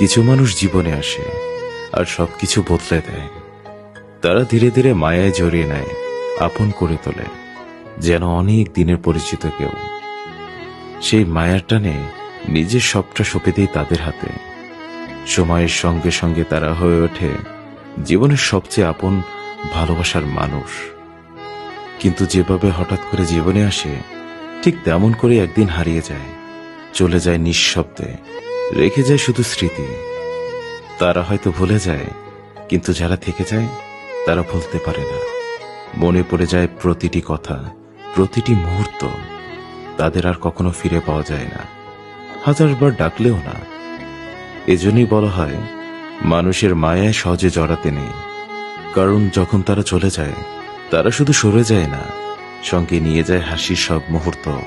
কিছু মানুষ জীবনে আসে আর সবকিছু বদলে দেয়। তারা ধীরে ধীরে মায়ায় জড়িয়ে নেয়, আপন করে তোলে, যেন অনেক দিনের পরিচিত কেউ। সেই মায়ার টানে নিজের সবটা সঁপে দেয় তাদের হাতে। সময়ের সঙ্গে সঙ্গে তারা হয়ে ওঠে জীবনের সবচেয়ে আপন, ভালোবাসার মানুষ। কিন্তু যেভাবে হঠাৎ করে জীবনে আসে, ঠিক তেমন করে একদিন হারিয়ে যায়, চলে যায় নিঃশব্দে। রেখে যায় শুধু স্মৃতি। তারা হয়তো ভুলে যায়, কিন্তু যারা থেকে যায়, তারা ভুলতে পারে না। মনে পড়ে যায় প্রতিটি কথা, প্রতিটি মুহূর্ত। তাদের আর কখনো ফিরে পাওয়া যায় না। হাজারবার ডাকলেও না। এজন্যই বলা হয়, মানুষের মায়ায় সহজে জড়াতে নেই। কারণ যখন তারা চলে যায়, তারা শুধু সরে যায় না, সঙ্গে নিয়ে যায় হাসির সব মুহূর্ত।